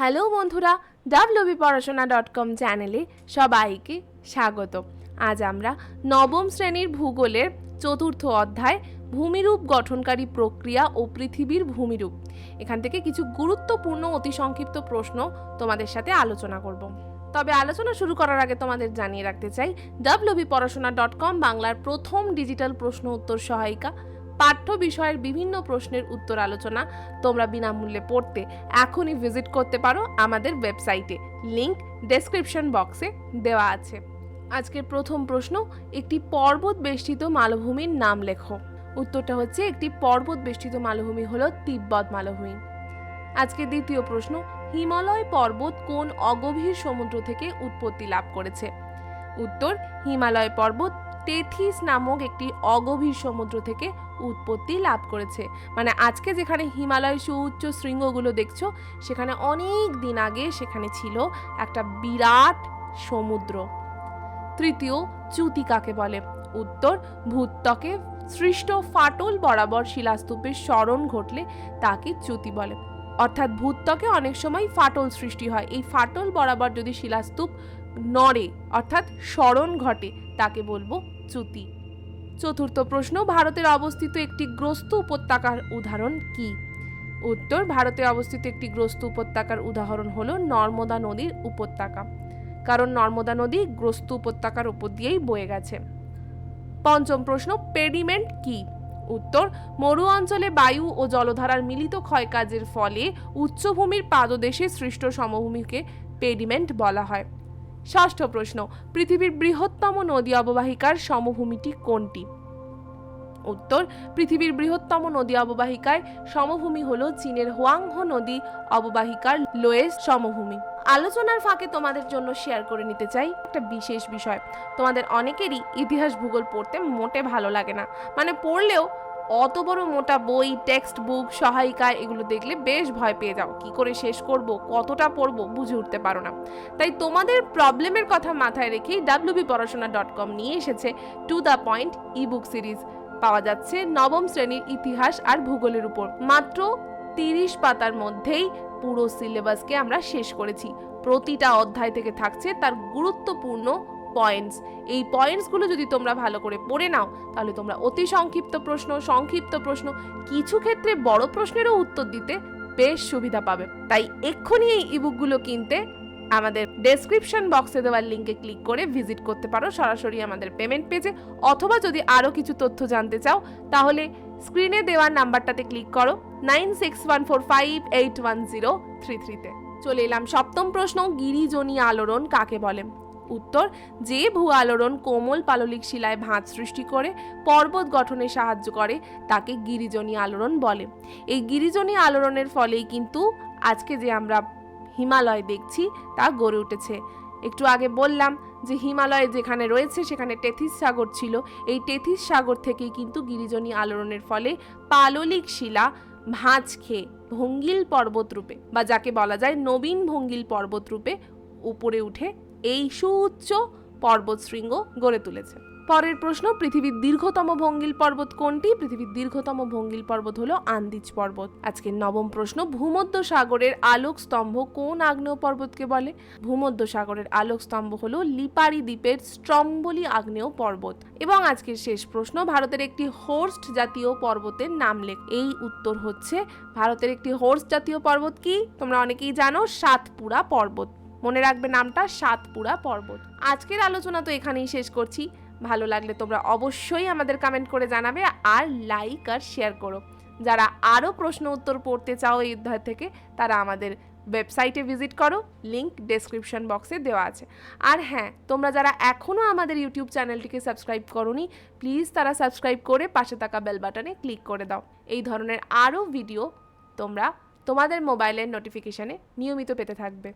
Hello বন্ধুরা, WB পড়াশোনা dot com চ্যানেলে সবাইকে স্বাগত। আজ আমরা নবম শ্রেণির ভূগোলের চতুর্থ অধ্যায়, ভূমিরূপ গঠনকারী প্রক্রিয়া ও পৃথিবীর ভূমিরূপ। এখান থেকে কিছু গুরুত্বপূর্ণ, অতি সংক্ষিপ্ত প্রশ্ন তোমাদের সাথে আলোচনা করব। তবে আলোচনা শুরু করার আগে তোমাদের জানিয়ে রাখতে চাই, ডাব্লিউবি পড়াশোনা ডট কম বাংলার প্রথম ডিজিটাল প্রশ্ন উত্তর সহায়িকা। পাঠ্য বিষয়ের বিভিন্ন প্রশ্নের উত্তর আলোচনা তোমরা বিনামূল্যে পড়তে এখনই ভিজিট করতে পারো আমাদের ওয়েবসাইটে। লিংক ডেসক্রিপশন বক্সে দেওয়া আছে। আজকের প্রথম প্রশ্ন, একটি পর্বত বেষ্টিত মালভূমির নাম লেখো। উত্তরটা হচ্ছে, একটি পর্বত বেষ্টিত মালভূমি হল তিব্বত মালভূমি। আজকে দ্বিতীয় প্রশ্ন, হিমালয় পর্বত কোন অগভীর সমুদ্র থেকে উৎপত্তি লাভ করেছে? উত্তর, হিমালয় পর্বত টেথিস নামক একটি অগভীর সমুদ্র থেকে উৎপত্তি লাভ করেছে। মানে আজকে যেখানে হিমালয় সুউচ্চ শৃঙ্গগুলো দেখছ, সেখানে অনেক দিন আগে সেখানে ছিল একটা বিরাট সমুদ্র। তৃতীয়, চ্যুতি কাকে বলে? উত্তর, ভূত্বকে সৃষ্ট ফাটল বরাবর শিলাস্তূপের স্মরণ ঘটলে তাকে চ্যুতি বলে। অর্থাৎ ভূত্বকে অনেক সময় ফাটল সৃষ্টি হয়। এই ফাটল বরাবর যদি শিলাস্তূপ নড়ে অর্থাৎ স্মরণ ঘটে, তাকে বলব চ্যুতি। চতুর্থ প্রশ্ন, ভারতের অবস্থিত একটি গ্রস্ত উপত্যকার উদাহরণ কি? উত্তর, ভারতে অবস্থিত একটি গ্রস্ত উপত্যকার উদাহরণ হলো নর্মদা নদীর উপত্যকা। কারণ নর্মদা নদী গ্রস্ত উপত্যকার উপর দিয়েই বয়ে গেছে। পঞ্চম প্রশ্ন, পেডিমেন্ট কি? উত্তর, মরু অঞ্চলে বায়ু ও জলধারার মিলিত ক্ষয়কাজের ফলে উচ্চভূমির পাদদেশে সৃষ্ট সমভূমিকে পেডিমেন্ট বলা হয়। ষষ্ঠ প্রশ্ন, পৃথিবীর বৃহত্তম নদী অববাহিকার সমভূমিটি কোনটি? উত্তর, পৃথিবীর বৃহত্তম নদী অববাহিকায় সমভূমি হল চীনের হোয়াংহো নদী অববাহিকার লোয়েস সমভূমি। আলোচনার ফাঁকে তোমাদের জন্য শেয়ার করে নিতে চাই একটা বিশেষ বিষয়। তোমাদের অনেকেরই ইতিহাস ভূগোল পড়তে মোটে ভালো লাগে না। মানে পড়লেও অত বড় মোটা বই টেক্সট বুক সহায়িকা, এগুলো দেখলে বেশ ভয় পেয়ে যাও। কি করে শেষ করব? কতটা পড়ব? বুঝে উঠতে পারো না। তাই তোমাদের প্রবলেমের কথা মাথায় রেখেই ডাব্লিউবি পড়াশোনা ডট কম নিয়ে এসেছে to the point e book series পাওয়া যাচ্ছে নবম শ্রেণির ইতিহাস আর ভূগোলের উপর। মাত্র তিরিশ পাতার মধ্যেই পুরো সিলেবাসকে আমরা শেষ করেছি। প্রতিটা অধ্যায় থেকে থাকছে তার গুরুত্বপূর্ণ পয়েন্টস এই পয়েন্টসগুলো যদি তোমরা ভালো করে পড়ে নাও, তাহলে তোমরা অতি সংক্ষিপ্ত প্রশ্ন সংক্ষিপ্ত প্রশ্ন, কিছু ক্ষেত্রে বড় প্রশ্নেরও উত্তর দিতে বেশ সুবিধা পাবে। তাই এক্ষুনি এই ইবুকগুলো কিনতে আমাদের ডেসক্রিপশন বক্সে দেওয়ার লিঙ্কে ক্লিক করে ভিজিট করতে পারো সরাসরি আমাদের পেমেন্ট পেজে অথবা যদি আরও কিছু তথ্য জানতে চাও, তাহলে স্ক্রিনে দেওয়ার নাম্বারটাতে ক্লিক করো nine six one four five eight one zero three থ্রিতে চলে এলাম সপ্তম প্রশ্ন, গিরিজনী আলোড়ন কাকে বলে? উত্তর যে ভূ আলোড়ন কোমল পাললিক শিলায় ভাঁজ সৃষ্টি করে, পর্বত গঠনে সাহায্য করে, তাকে গিরিজনী আলোড়ন বলে। এই গিরিজনী আলোড়নের ফলেই কিন্তু আজকে যে আমরা হিমালয় দেখছি, তা গড়ে উঠেছে। একটু আগে বললাম যে হিমালয় যেখানে রয়েছে, সেখানে টেথিস সাগর ছিল। এই টেথিস সাগর থেকেই কিন্তু গিরিজনী আলোড়নের ফলে পাললিক শিলা ভাঁজ খেয়ে ভঙ্গিল পর্বত রূপে বা যাকে বলা যায় নবীন ভঙ্গিল পর্বত রূপে উপরে উঠে এই সুউচ্চ পর্বত শৃঙ্গ গড়ে তুলেছে। পরের প্রশ্ন, পৃথিবীর দীর্ঘতম ভঙ্গিল পর্বত কোনটি? পৃথিবীর দীর্ঘতম ভঙ্গিল পর্বত হলো আন্দিজ পর্বত। আজকের নবম প্রশ্ন ভূমধ্য সাগরের আলোক স্তম্ভ কোন আগ্নেয় পর্বতকে বলে? ভূমধ্য সাগরের আলোক স্তম্ভ হলো লিপারি দ্বীপের স্ট্রম্বলি আগ্নেয় পর্বত। এবং আজকের শেষ প্রশ্ন, ভারতের একটি হোর্স্ট জাতীয় পর্বতের নাম লেখ। এই উত্তর হচ্ছে, ভারতের একটি হোর্স্ট জাতীয় পর্বত কি? তোমরা অনেকেই জানো, সাতপুরা পর্বত। মনে রাখবে নামটা সাতপুরা পর্বত। আজকের আলোচনা তো এখানেই শেষ করছি। ভালো লাগলে তোমরা অবশ্যই আমাদের কমেন্ট করে জানাবে আর লাইক আর শেয়ার করো। যারা আরও প্রশ্ন উত্তর পড়তে চাও এই অধ্যায় থেকে, তারা আমাদের ওয়েবসাইটে ভিজিট করো। লিংক ডেসক্রিপশন বক্সে দেওয়া আছে। আর হ্যাঁ তোমরা যারা এখনও আমাদের ইউটিউব চ্যানেলটিকে সাবস্ক্রাইব করোনি প্লিজ তারা সাবস্ক্রাইব করে পাশে থাকা বেল বাটনে ক্লিক করে দাও। এই ধরনের আরও ভিডিও তোমরা তোমাদের মোবাইলের নোটিফিকেশানে নিয়মিত পেতে থাকবে।